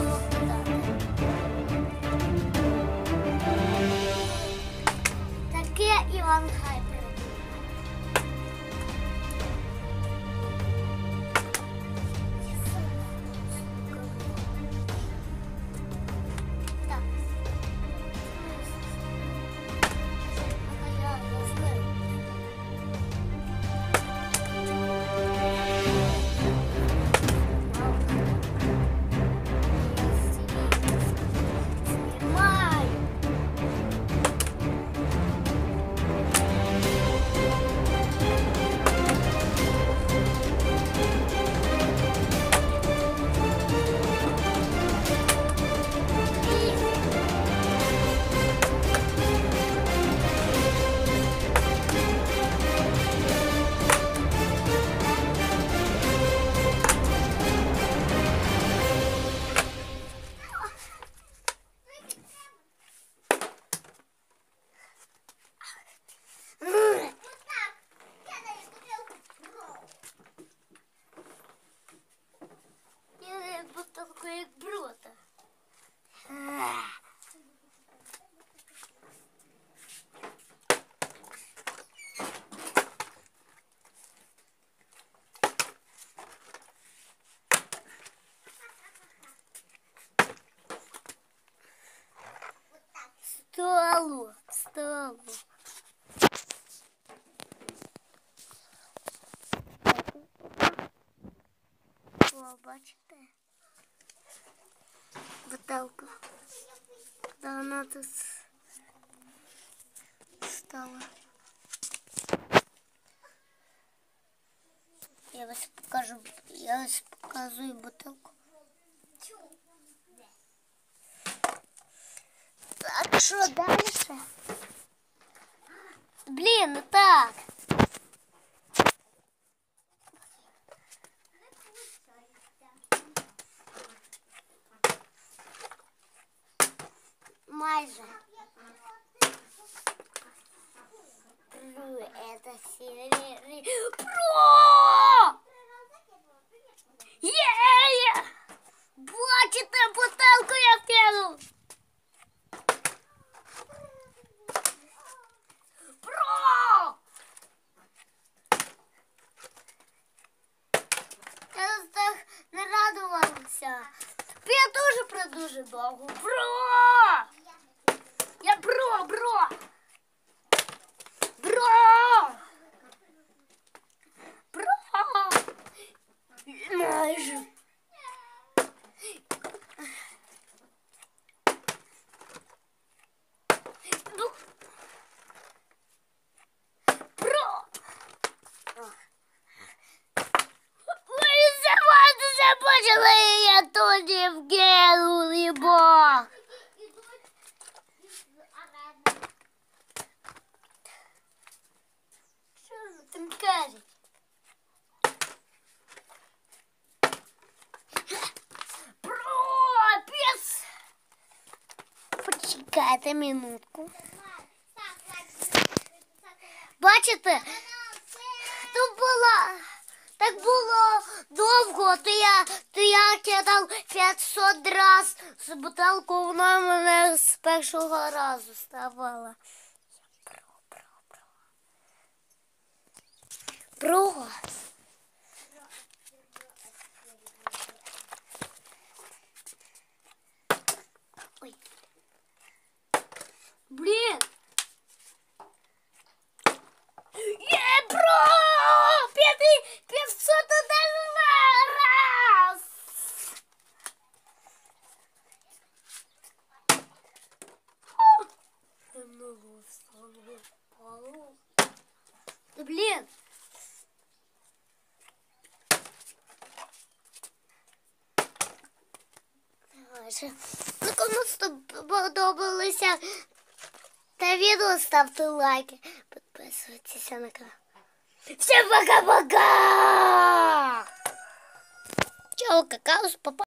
love. Столу. О, бачите? Бутилка. Куди вона тут стала? Я вас покажу, я вас показую бутилку. Так, що далі? Блін, не так. Майже. Про это серия. Про! Є! Бачите, бутилку я кинув. Про! Я так не радувалася. Я дуже про дуже довго. Бро! Я бро! Бро! Бро! Майже. Ну. Бро! Ви здавайтеся, почали, тоді вкинули, бо. Що ви там кажете? Пропіс! Почекайте минутку. Бачите? То було, так було довго, то я, то я кидав 500 раз з бутилку, вона мене з першого разу ставала. Я про, про, про. Ой. Да блин! Ну кому сподобалося та відео, ставте лайки, підписуйтесь на канал. Всем пока-пока! Чао, какао, папа.